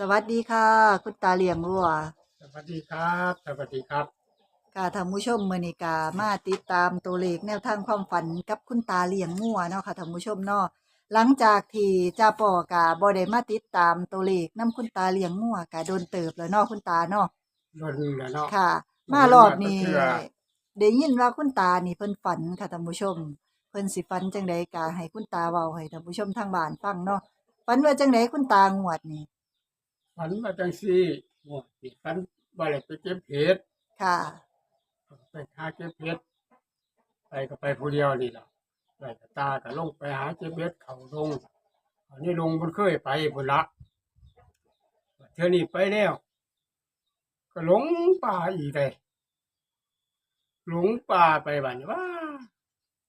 สวัสดีค่ะ คุณตาเลี้ยงวัวสวัสดีครับ สวัสดีครับ ค่ะท่านผู้ชมมื้อนี้ก็มาติดตามตัวเลขแนวทางความฝันกับคุณตาเลี้ยงงัวเนาะค่ะท่านผู้ชมเนาะหลังจากที่จ่าปอกะบ่ได้มาติดตามตัวเลขนํคุณตาเลี้ยงงัวก็โดนเติบแล้วเนาะคุณตาเนาะรนแล้วเนาะค่ะบ่มาได้รอบนี้มาแต่เทื่อได้ยินว่าคุณตานี่เพิ่นฝันค่ะท่านผู้ชม เพิ่นสิฝันจังไดก็ให้คุณตาเว้าให้ท่านผู้ชมทางบ้านฟังเนาะฝันว่าจังไดคุณตางวดนี่ ฝันว่าจังซี่โอ้ยฝันว่าอะไรไปเก็บเห็ดค่ะ ไปหาเก็บเห็ดไปก็ไปผู้เดียวนี่ล่ะไปกับตาก็ลงไปหาเก็บเห็ดเขาลงอันนี้ลงมันเคยไปพุ่นละเท่านี้ไปแล้ว ก็หลงป่าอีกเลยหลงป่าไปบัดนี้ว่า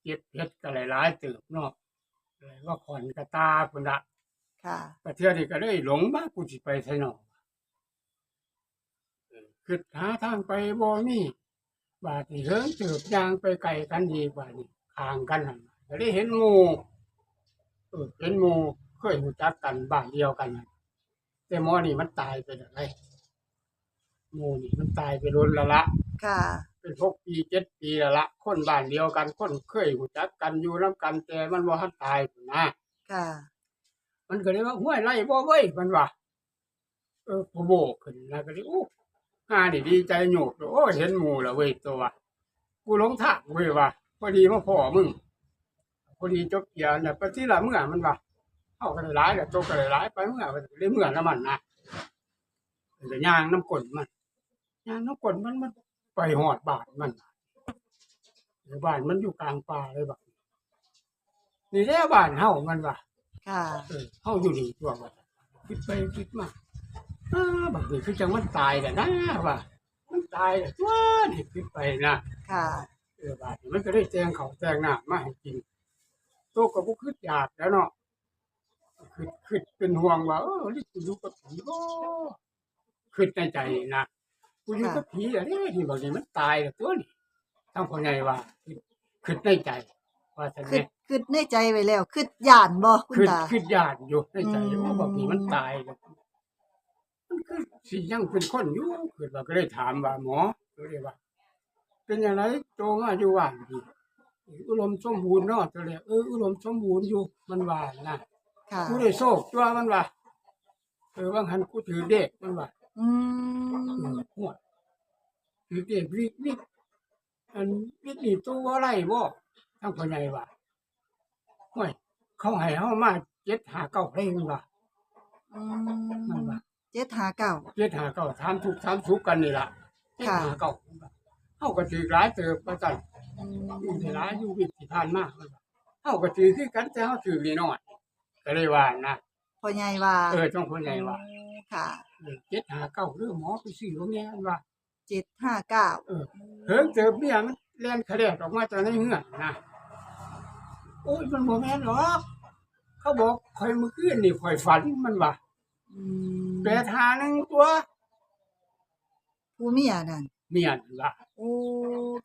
เก็บเห็ดก็หลายๆตึกเนาะเลยว่าขอนกระตาพุ่นละ ค่ะประเทศนี้ก็ได้หลงมากูสิไปไสนอเออคือหาทางไปบ่มีบาดนี้เฮิงเติบยางไปไกลกันดีกว่านี่ห่างกันนั่นก็ได้เห็นหมู่เออเห็นหมู่เคยรู้จักกันบ้านเดียวกันนั่นแต่หมอนี่มันตายไปแล้วไงหมู่นี่มันตายไปโดนและละ ค่ะ เป็นหกปีเจ็ดปีแล้วละ คนบ้านเดียวกัน คนเคยรู้จักกันอยู่นํกันแต่มันบ่ทันตายพุ่นนะค่ะ มันก็เลยว่าห้วยไล่บ่เว้ยมันว่าเออผมโบกขึ้นแล้วก็เลยโอ้หานี่ดีใจโยกโอ้เห็นหมูแล้วเว้ยตัวกูหลงทางเว้ยว่าพอดีมาพ่อมึงพอดีจบเกียร์เนี่ยไปที่ละเมื่อมันว่าเอากันหลายแล้วจบกันหลายไปเมื่อไปเลยเมื่อแล้วมันนะมันก็ย่างน้ำกลนมันย่างน้ำกลนมันมันไปหอดบาทมันหรือบ้านมันอยู่กลางป่าเลยแบบนี่แหละบ้านเฮามันว่า ค่ะ เออเฮาอยู่นี่ตัวว่าคิดไปคิดมาอ้าบักนี่คือจังมันตายแต่นะว่า มันตายแต่ตัวนี่คิดไปนะค่ะ เออบาดนี้มันก็ได้แจงเขาวแจงน้ำมาให้กินโตก็บ่คิดอยากแล้วเนาะคิดคิดเป็นห่วงว่าเออนี่กูอยู่กับผีบ่คิดในใจนะกูอยู่กับผีอะนี่ที่บักนี่มันตายแต่ตัวนี่ทั้งพ่อใหญ่ว่าคิดคิดในใจ ว่าซั่นคืแหดละคืดในใจไว้แล้วคืดย่านบ่คุณคือตา คือญาติอยู่ในใจอืม ว่าแบบนี้มันตายแล้วมันคือสิยังเป็นคนอยู่คือว่าก็เลยถามว่าหมอก็เลยว่า เป็นยังไงโตมาอยู่ว่านดีอุดมสมบูรณ์เนาะตัวเลยเอออุดมสมบูรณ์อยู่มันว่านะ ค่ะ กูได้โชคตัวมันว่าเออว่าหันกูถือเด็กมันว่าอืเอม อหัวถือเด็กวิกวิกอันวิกนี่ตัวอะไรบ่ ทั้งพ่อใหญ่ว่าห่วยเขาให้เฮามาเจ็ดหาเก้าได้มันว่าอืมันมว่าเจ็ดหาเก้าเจ็ดหาเก้าถามทุกถามสุกกันนี่ล่ะเจ็ดค่ะ หาเก้าเฮาก็ถือหลายเติบประจันอือยู่มที่หลายอยู่วิที่ผ่านมาเฮาก็ถือคือกันแต่เฮาถือนี่น้อยก็เลยว่านะพ่อใหญ่ว่าเออต้องคนใหญ่ว่าค่ะเจ็ดหาเก้าหรือหมอไปซื้อของแม่นว่า เจ็ดห้าเก้าเออ เฮิงเติบเนี่ยมัน แล่นคะแนนออกมาจากในเฮือนนะโอ้ยมันบ่แม่นหรอกเขาบอกข่อยเมื่อคืนนี่ข่อยฝันมันว่าอืมแปดหาหนึงตัวผู้เมียนั่นเมียนั่นล่ะโอ้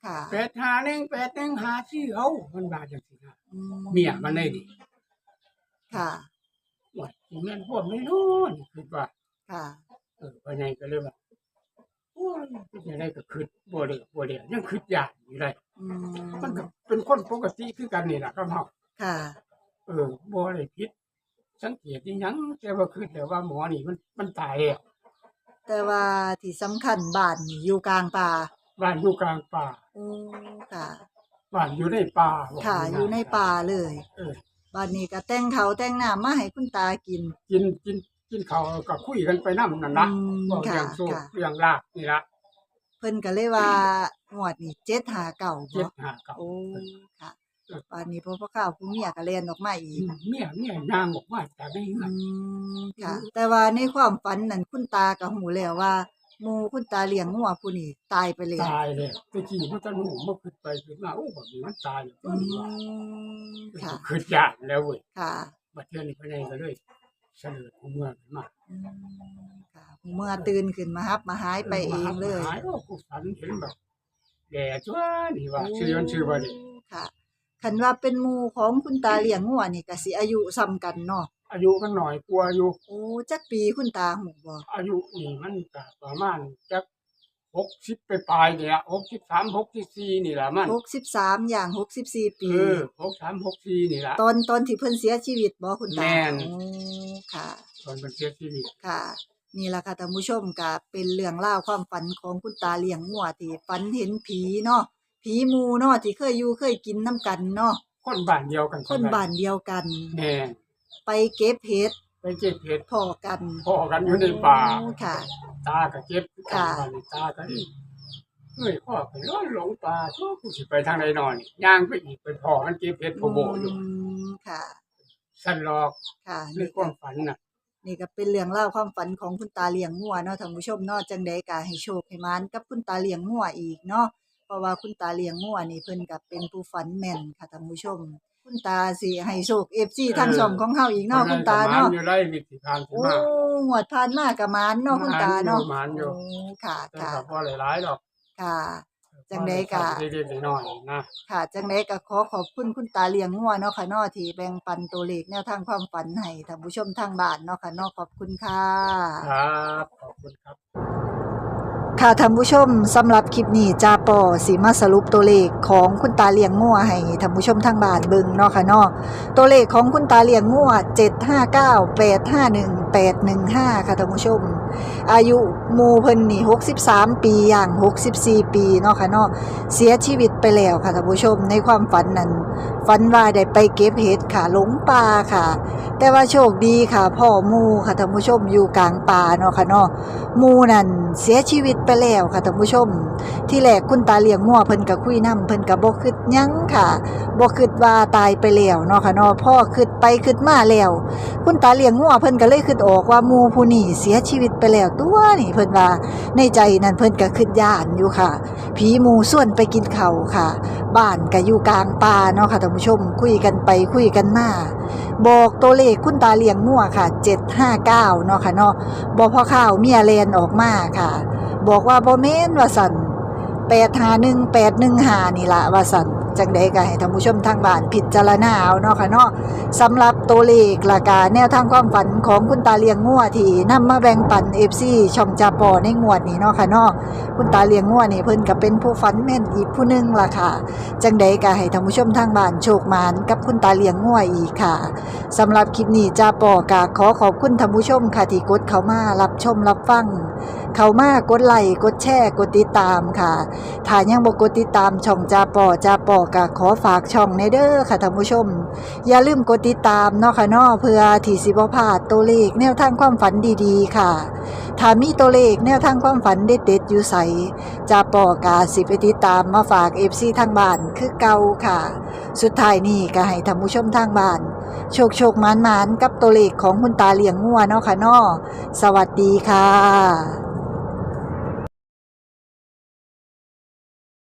ค่ะแปดหาหนึ่งแปดหนึ่งหาชื่อเอามันบาจังสินะอืเมียมันได้ดิค่ะว่าสิแม่นพวกไม่รู้นี่คือว่าค่ะเออว่าไงก็เลยว่าโอ้ยเป็นยังไงก็คือบ่ได้บ่ได้ยังคือยากอยู่เลยอืมมันก็เป็นคนปกติคือกันนี่ล่ะครับเฮาค่ะ เออบ่ได้ผิด สังเกตอีหยังแต่ว่าคือแต่ว่าหมอนี่มันมันตายแล้วแต่ว่าที่สำคัญบ้านนี่อยู่กลางป่าบ้านอยู่กลางป่าโอ้ค่ะ บ้านอยู่ในป่าบอกค่ะง่ายๆอยู่ในป่าเลยเออ บ้านนี้ก็แต่งเขาวแต่งน้ำมาให้คุณตากิน กินกิน กินข้าวก็คุยกันไปนํนั่นล่ะอืมบอกค่ะเรื่องโชคค่ะ เรื่องลาบนี่ล่ะเพิ่นก็เลยว่าหวดนี่เจ็ดหาเก่าเจ็บ่ดหาเก้า โอ้ค่ะบ้านนี้พ่อพ่อข้าวผู้เมียก็เล่นออกมาอีกเมียเมียย่างออกมาจากในอืเฮือนมค่ะ แต่ว่าในความฝันนั่นคุณตาก็หูแล้วว่าหมู่คุณตาเลี้ยงงัวผู้นี้ตายไปแล้วตายเลยตะกี้มันตะหนูมันขึ้นไปขึ้นมาโอ้แบบนี้มันตายแล้วอืมค่ะ ขึ้นยากแล้วเว้ยค่ะ บัดเทื่อนี้พะไงก็เลย เสนอของเมืองขึ้นมาอืมค่ะเมื่อตื่นขึ้นมาฮับ มาหายไปเองเลยหายโอ้กูฝันเห็นแบบแด่จ้านี่ว่าชื่อมันชื่อว่านี่ค่ะคันว่าเป็นหมู่ของคุณตาเลี้ยงงัวนี่ก็สิอายุซ้ำกันเนาะอายุมันหน่อยกว่าอยู่โอ้จักปีคุณตาหูบ่อายุนี่มันก็ประมาณจักหกสิบไปปลายๆนี่ละหกสิบสามหกสิบสี่นี่ละมัน63อย่าง 64 ปี เออหกสามหกสี่นี่ละ ตอนตอนที่เพิ่นเสียชีวิตบ่คุณตาแม่น โอ้ค่ะ ตอนเป็นเสียชีวิตค่ะ นี่ล่ะค่ะท่านผู้ชมก็เป็นเรื่องราวความฝันของคุณตาเลี้ยงงัวที่ฝันเห็นผีเนาะผีหมู่เนาะที่เคยอยู่เคยกินนํกันเนาะคนบ้านเดียวกันคนบ้านเดียวกัน แม่นไปเก็บเห็ดไปเก็บเห็ดพอกันพ่อกันอยู่ในป่าโอ้ค่ะ ตาก็เก็บค่ะบ้านนี่ตาก็เองเฮ้ยพ่อไปร้อนหลงป่าทั่วกูสิไปทางไหนนอนย่างไปอีกไปพ่อมันเก็บเห็ดโผโบอยู่อืมค่ะ สั่นหลอกค่ะในนี่คก็วามฝันน่ะ นี่ก็เป็นเรื่องเล่าวความฝันของคุณตาเลี้ยงงัวเนาะท่านผู้ชมเนาะจังใดก็ให้โชคให้มานกับคุณตาเลี้ยงงัวอีกเนาะเพราะว่าคุณตาเลี้ยงงัวนี่เพิ่นก็เป็นผู้ฝันแม่นค่ะท่านผู้ชม คุณตาสิให้โชค FC ทางช่องของเฮาอีกเนาะคุณตาเนาะมัอยู่ได้มีสิทางสิโอ้มางวดผ่านมาก็มานเนาะคุณตาเนาะหมานอยู่โอ้ค่ะแต่ค่ะก็บ่หลายๆดอกค่ะ จังใดก็เล็กๆน้อยๆนะค่ะ จังไดก็ขอขอบคุณคุณตาเลี้ยงงัวเนาะค่ะเนาะที่แบ่งปันตัวเลขแนวทางความฝันให้ท่านผู้ชมทางบ้านเนาะค่ะเนาะขอบคุณค่ะ ครับขอบคุณครับ ค่ะท่านผู้ชมสำหรับคลิปนี้จาปอสีมาสรุปตัวเลขของคุณตาเลี้ยงงัวให้ท่านผู้ชมทางบ้านเบิ่งเนาะค่ะเนาะตัวเลขของคุณตาเลี้ยงงัว759851ค่ะท่านผู้ชม อายุมูเพิ่นนี่63 ปีอย่าง 64 ปีเนาะค่ะเนาะเสียชีวิตไปแล้วค่ะท่านผู้ชมในความฝันนั้นฝันว่าได้ไปเก็บเห็ดค่ะหลงป่าค่ะ แต่ว่าโชคดีค่ะ พ่อมูค่ะท่านผู้ชมอยู่กลางป่าเนาะค่ะเนาะมูนั่นเสียชีวิตไปแล้วค่ะท่านผู้ชม ที่แรกคุณตาเลี้ยงงัวเพิ่นก็คุยนํเพิ่นก็บ่คิดยังค่ะบ่คิดว่าตายไปแล้วเนาะค่ะเนาะพ่อคิดไปคิดมาแล้ว คุณตาเลี้ยงงัวเพิ่นก็เลยคิดออกว่ามูผู้นี้เสียชีวิตไปแล้วตัวนี่เพิ่นว่าในใจนั้นเพิ่นก็คิดย่านอยู่ค่ะ ผีมูส่วนไปกินเขาค่ะ บ้านก็อยู่กลางป่าเนาะค่ะท่านผู้ชม คุยกันไปคุยกันมา บอกตัวเลขคุณตาเลี้ยงงัวค่ะ 759 เนาะค่ะเนาะบ่พอข้าวเมียเลนออกมาค่ะ บอกว่าบ่เมนว่าสั่น851 815นี่ละว่าสัน จังไดก็ให้ท่านผู้ชมทางบ้านพิจารณาเอาเนาะค่ะเนาะสำหรับตัวเลขและกาแนวทางความฝันของคุณตาเลียงงัวที่นำมาแบ่งปัน FC ช่องจาปอในงวดนี้เนาะค่ะเนาะคุณตาเลียงงัวนี่เพิ่นก็เป็นผู้ฝันแม่นอีกผู้หนึงล่ะค่ะจังไดก็ให้ท่านผู้ชมทางบ้านโชคหมานกับคุณตาเลียงงัวอีกค่ะสำหรับคลิปนี้จาปอกาขอขอบคุณท่านผู้ชมค่ะที่กดเข้ามารับชมรับฟังเข้ามากดไลค์กดแชร์กดติดตามค่ะถ้ายังบ่กดติดตามช่องจาปอจาปอกขอฝากช่องในเด้อค่ะท่านผู้ชม อย่าลืมกดติดตามเนาะค่ะเนาะเพื่อที่สิบ่พลาดตัวเลขแนวทางความฝันดีๆ ค่ะถ้ามีตัวเลขแนวทางความฝันเด็ดๆอยู่ใสจ้าปอกาสิไปติดตามมาฝาก FC ทางบ้านคือเก่าค่ะ สุดท้ายนี้ก็ให้ท่านผู้ชมทางบ้าน โชคโชคมานหมานกับตัวเลขของคุณตาเลี้ยงงัวเนาะค่ะเนาะสวัสดีค่ะ